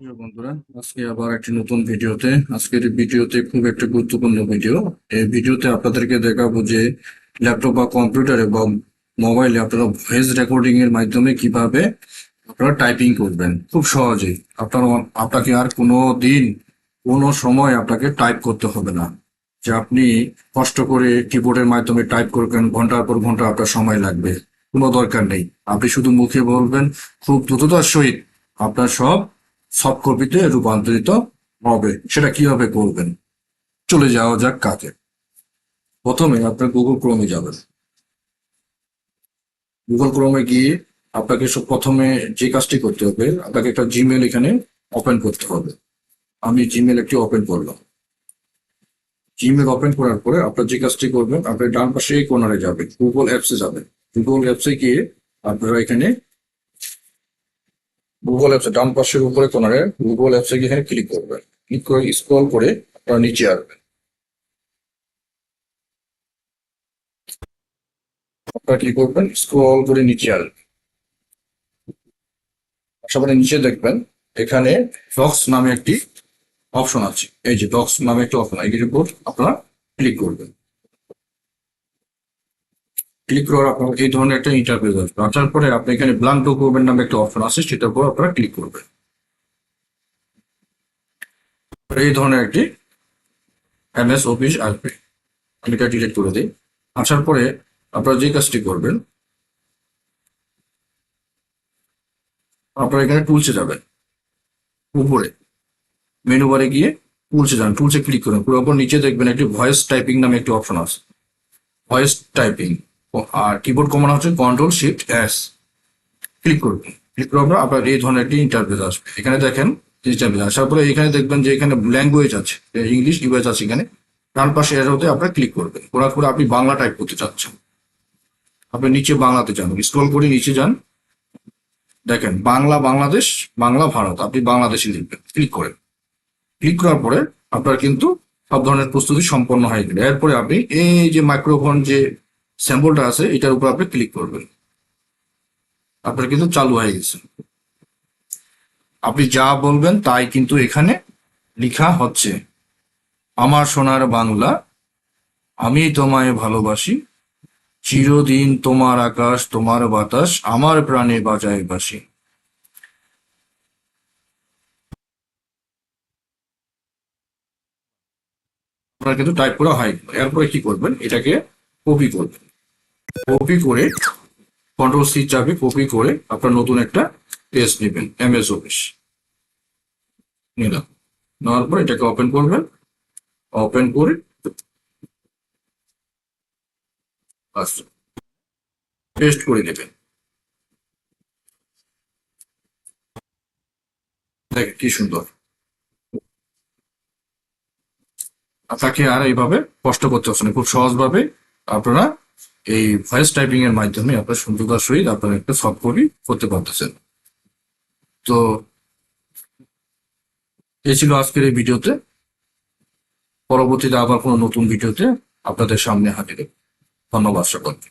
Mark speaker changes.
Speaker 1: বন্ধুরা, আজকে আবার একটি নতুন ভিডিওতে, আজকের ভিডিওতে খুব একটা গুরুত্বপূর্ণ ভিডিও। এই ভিডিওতে আপনাদেরকে দেখাবো যে ল্যাপটপ বা কম্পিউটারে বা মোবাইলে আপনারা ভয়েস রেকর্ডিং এর মাধ্যমে কীভাবে আপনারা টাইপিং করবেন। খুব সহজেই। আপনার আপনাকে আর কোনো দিন, কোনো সময় আপনাকে টাইপ করতে হবে না। যে আপনি কষ্ট করে কিবোর্ডের মাধ্যমে টাইপ করবেন, ঘণ্টার পর ঘণ্টা আপনার সময় লাগবে। কোনো দরকার নেই। আপনি শুধু মুখে বলবেন, খুব দ্রুততার সহিত আপনার সব কপিতে রূপান্তরিত হবে। সেটা কীভাবে করবেন? চলে যাওয়া যাক কাজে। প্রথমে আপনার গুগল ক্রোমে যাবেন। গুগল ক্রোমে গিয়ে আপনাকে সব প্রথমে যে কাজটি করতে হবে, আপনাকে একটা জিমেল এখানে ওপেন করতে হবে। আমি জিমেল একটি ওপেন করলাম। জিমেল ওপেন করার পরে আপনার যে কাজটি করবেন, আপনি ডান পাশে এই কোনারে যাবেন। গুগল অ্যাপসে যাবেন। গুগল অ্যাপসে গিয়ে আপনারা এখানে গুগল অ্যাপসে ডান পাশের উপরে কোনারে গুগল অ্যাপসে গিয়ে এখানে ক্লিক করবেন ক্লিক করে স্ক্রল করে আপনারা নিচে আসবেন। আপনারা কি করবেন স্ক্রল করে নিচে আসবেন। পরে নিচে দেখবেন, এখানে ডক্স নামে একটি অপশন আছে। এই যে ডক্স নামে একটি অপশন এর উপর আপনারা ক্লিক করবেন। ক্লিক করার আপনার এই ধরনের একটা ইন্টারফেস আসবে। আসার পরে আপনি এখানে ব্লাঙ্ক ডকুমেন্ট নামে একটা অপশন আছে সেটার উপর আপনারা ক্লিক করবেন। এই ধরনের একটি এমএস অফিস আসবে। আমি এটা ডিলিট করে দিই। আসার পরে আপনারা যে কাজটি করবেন, আপনারা এখানে টুলসে যাবেন। উপরে মেনু বারে গিয়ে টুলসে যান। টুলসে ক্লিক করুন। পুরো নিচে দেখবেন একটি ভয়েস টাইপিং নামে একটি অপশন আছে ভয়েস টাইপিং আর কিবোর্ড কমানো হচ্ছে কন্ট্রোল শিফট এস ক্লিক করবেন ক্লিক পর আপনার এই ধরনের একটি ইন্টারফেস আসবে। এখানে দেখেন ইন্টারফেস আসার পরে এখানে দেখবেন যে এখানে ল্যাঙ্গুয়েজ আছে ইংলিশ ইউএস আছে এখানে। ডান পাশে এর হতে আপনার ক্লিক করবেন। করার পরে আপনি বাংলা টাইপ করতে চাচ্ছেন। আপনি নিচে বাংলাতে যান। স্ক্রল করে নিচে যান। দেখেন, বাংলা বাংলাদেশ, বাংলা ভারত। আপনি বাংলাদেশে লিখবেন। ক্লিক করেন। ক্লিক করার পরে আপনার কিন্তু সব ধরনের প্রস্তুতি সম্পন্ন হয়ে গেলে এরপরে আপনি এই যে মাইক্রোফোন যে স্যাম্পলটা আছে, এটার উপর আপনি ক্লিক করবেন। আপনার কিন্তু চালু হয়ে গেছে। আপনি যা বলবেন তাই কিন্তু এখানে লেখা হচ্ছে, আমার সোনার বাংলা, আমি তোমায় ভালোবাসি, চিরদিন তোমার আকাশ, তোমার বাতাস, আমার প্রাণে বাজায় বাসি আপনার কিন্তু টাইপ করা হয় এরপরে কি করবেন? এটাকে কপি করবেন। কপি করে কন্ট্রোল সি চাপে কপি করে আপনার নতুন একটা পেজ নেবেন এমএস অফিস নিলাম নেওয়ার পর এটাকে ওপেন করবেন। ওপেন করে পেস্ট করে নেবেন। দেখেন কি সুন্দর। আপনাকে আর এইভাবে কষ্ট করতে হচ্ছে না, খুব সহজভাবে আপনারা এই ভয়েস টাইপিং এর মাধ্যমে আপনার সুন্দরতার সহিত আপনার একটা সফট কপি করতে পারতেছেন। তো এ ছিল আজকের এই ভিডিওতে। পরবর্তীতে আবার কোনো নতুন ভিডিওতে আপনাদের সামনে হাজির। ধন্যবাদ সকলকে।